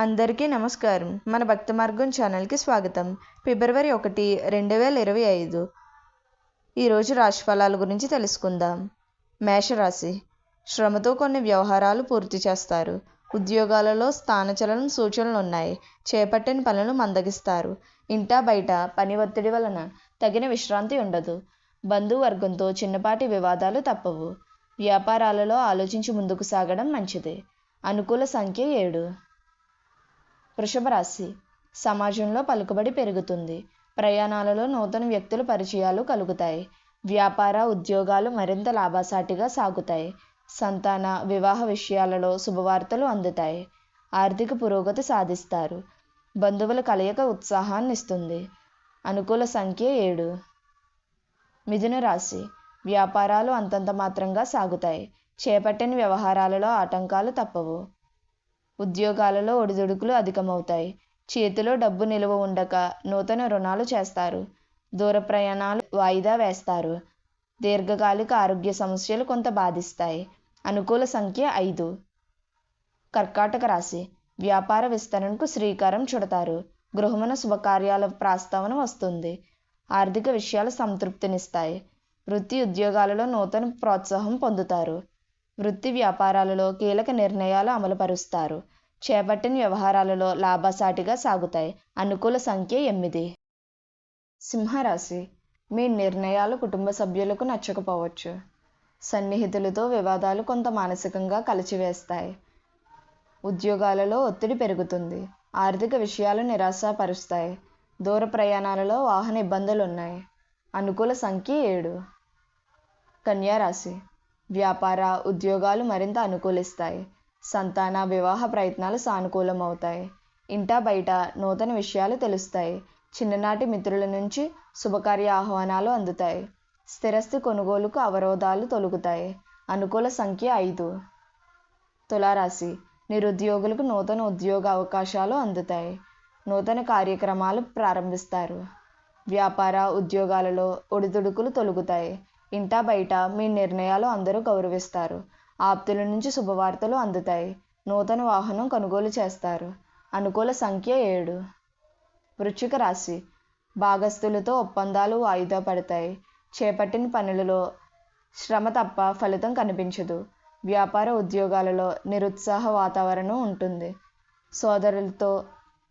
అందరికీ నమస్కారం. మన భక్త మార్గం ఛానల్కి స్వాగతం. ఫిబ్రవరి ఒకటి రెండు వేల ఇరవై ఐదు. ఈరోజు రాశిఫలాల గురించి తెలుసుకుందాం. మేషరాశి. శ్రమతో కొన్ని వ్యవహారాలు పూర్తి చేస్తారు. ఉద్యోగాలలో స్థానచలనం సూచనలు ఉన్నాయి. చేపట్టిన పనులు మందగిస్తారు. ఇంటా బయట పని ఒత్తిడి వలన తగిన విశ్రాంతి ఉండదు. బంధువర్గంతో చిన్నపాటి వివాదాలు తప్పవు. వ్యాపారాలలో ఆలోచించి ముందుకు సాగడం మంచిది. అనుకూల సంఖ్య ఏడు. వృషభ రాశి. సమాజంలో పలుకుబడి పెరుగుతుంది. ప్రయాణాలలో నూతన వ్యక్తుల పరిచయాలు కలుగుతాయి. వ్యాపార ఉద్యోగాలు మరింత లాభసాటిగా సాగుతాయి. సంతాన వివాహ విషయాలలో శుభవార్తలు అందుతాయి. ఆర్థిక పురోగతి సాధిస్తారు. బంధువుల కలయిక ఉత్సాహాన్ని ఇస్తుంది. అనుకూల సంఖ్య ఏడు. మిథున రాశి. వ్యాపారాలు అంతంత మాత్రంగా సాగుతాయి. చేపట్టిన వ్యవహారాలలో ఆటంకాలు తప్పవు. ఉద్యోగాలలో ఒడిదుడుకులు అధికమవుతాయి. చేతిలో డబ్బు నిలువ ఉండక నూతన రుణాలు చేస్తారు. దూర ప్రయాణాలు వాయిదా వేస్తారు. దీర్ఘకాలిక ఆరోగ్య సమస్యలు కొంత బాధిస్తాయి. అనుకూల సంఖ్య ఐదు. కర్కాటక రాశి. వ్యాపార విస్తరణకు శ్రీకారం చుడతారు. గృహమున శుభకార్యాల ప్రస్తావన వస్తుంది. ఆర్థిక విషయాలు సంతృప్తినిస్తాయి. వృత్తి ఉద్యోగాలలో నూతన ప్రోత్సాహం పొందుతారు. వృత్తి వ్యాపారాలలో కీలక నిర్ణయాలు అమలుపరుస్తారు. చేపట్టిన వ్యవహారాలలో లాభసాటిగా సాగుతాయి. అనుకూల సంఖ్య ఎనిమిది. సింహరాశి. మీ నిర్ణయాలు కుటుంబ సభ్యులకు నచ్చకపోవచ్చు. సన్నిహితులతో వివాదాలు కొంత మానసికంగా కలిచివేస్తాయి. ఉద్యోగాలలో ఒత్తిడి పెరుగుతుంది. ఆర్థిక విషయాలు నిరాశపరుస్తాయి. దూర ప్రయాణాలలో వాహన ఇబ్బందులు ఉన్నాయి అనుకూల సంఖ్య ఏడు. కన్యారాశి. వ్యాపార ఉద్యోగాలు మరింత అనుకూలిస్తాయి. సంతాన వివాహ ప్రయత్నాలు సానుకూలమవుతాయి. ఇంటా బయట నూతన విషయాలు తెలుస్తాయి. చిన్ననాటి మిత్రుల నుంచి శుభకార్య ఆహ్వానాలు అందుతాయి. స్థిరస్థి కొనుగోలుకు అవరోధాలు తొలుగుతాయి. అనుకూల సంఖ్య ఐదు. తులారాశి. నిరుద్యోగులకు నూతన ఉద్యోగ అవకాశాలు అందుతాయి. నూతన కార్యక్రమాలు ప్రారంభిస్తారు. వ్యాపార ఉద్యోగాలలో ఒడిదుడుకులు తొలుగుతాయి. ఇంటా బయట మీ నిర్ణయాలు అందరూ గౌరవిస్తారు. ఆప్తుల నుంచి శుభవార్తలు అందుతాయి. నూతన వాహనం కొనుగోలు చేస్తారు. అనుకూల సంఖ్య ఏడు. వృశ్చిక రాశి. భాగస్థులతో ఒప్పందాలు వాయిదా పడతాయి. చేపట్టిన పనులలో శ్రమ తప్ప ఫలితం కనిపించదు. వ్యాపార ఉద్యోగాలలో నిరుత్సాహ వాతావరణం ఉంటుంది. సోదరులతో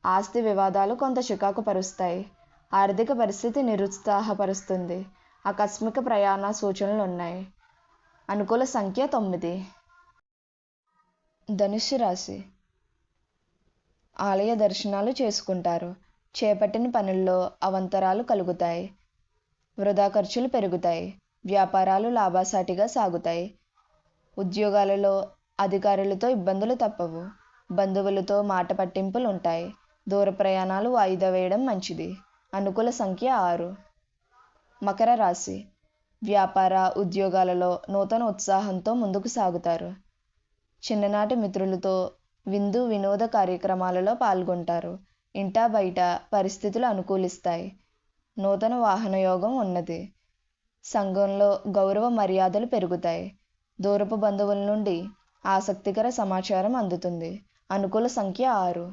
ఆస్తి వివాదాలు కొంత చికాకు పరుస్తాయి ఆర్థిక పరిస్థితి నిరుత్సాహపరుస్తుంది. ఆకస్మిక ప్రయాణ సూచనలు ఉన్నాయి అనుకూల సంఖ్య తొమ్మిది. ధనుస్సు రాశి. ఆలయ దర్శనాలు చేసుకుంటారు. చేపట్టిన పనుల్లో అవంతరాలు కలుగుతాయి. వృధా ఖర్చులు పెరుగుతాయి. వ్యాపారాలు లాభసాటిగా సాగుతాయి. ఉద్యోగాలలో అధికారులతో ఇబ్బందులు తప్పవు. బంధువులతో మాట పట్టింపులు ఉంటాయి దూర ప్రయాణాలు వాయిదా వేయడం మంచిది. అనుకూల సంఖ్య ఆరు. మకర రాశి. వ్యాపార ఉద్యోగాలలో నూతన ఉత్సాహంతో ముందుకు సాగుతారు. చిన్ననాటి మిత్రులతో విందు వినోద కార్యక్రమాలలో పాల్గొంటారు. ఇంటా బయట పరిస్థితులు అనుకూలిస్తాయి. నూతన వాహన యోగం ఉన్నది. సంఘంలో గౌరవ మర్యాదలు పెరుగుతాయి. దూరపు బంధువుల నుండి ఆసక్తికర సమాచారం అందుతుంది. అనుకూల సంఖ్య ఆరు.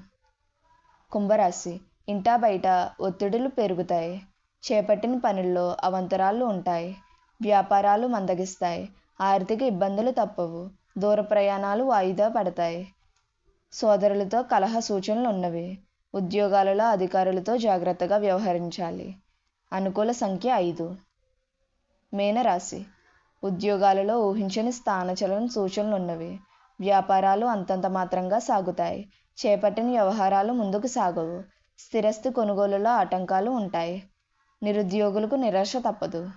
కుంభరాశి. ఇంటా బయట ఒత్తిడులు పెరుగుతాయి. చేపట్టిన పనుల్లో అవంతరాలు ఉంటాయి. వ్యాపారాలు మందగిస్తాయి. ఆర్థిక ఇబ్బందులు తప్పవు. దూర ప్రయాణాలు వాయిదా పడతాయి. సోదరులతో కలహ సూచనలు ఉన్నవి. ఉద్యోగాలలో అధికారులతో జాగ్రత్తగా వ్యవహరించాలి. అనుకూల సంఖ్య ఐదు. మీనరాశి. ఉద్యోగాలలో ఊహించని స్థానచలన సూచనలు ఉన్నవి. వ్యాపారాలు అంతంత మాత్రంగా సాగుతాయి. చేపట్టిన వ్యవహారాలు ముందుకు సాగవు. స్థిరస్థి కొనుగోలులో ఆటంకాలు ఉంటాయి. నిరుద్యోగులకు నిరాశ తప్పదు.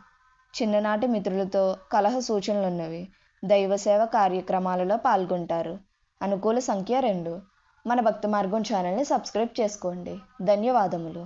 చిన్ననాటి మిత్రులతో కలహ సూచనలున్నవి దైవసేవ కార్యక్రమాలలో పాల్గొంటారు. అనుకూల సంఖ్య రెండు. మన భక్తి మార్గం ఛానల్ని సబ్స్క్రైబ్ చేసుకోండి. ధన్యవాదములు.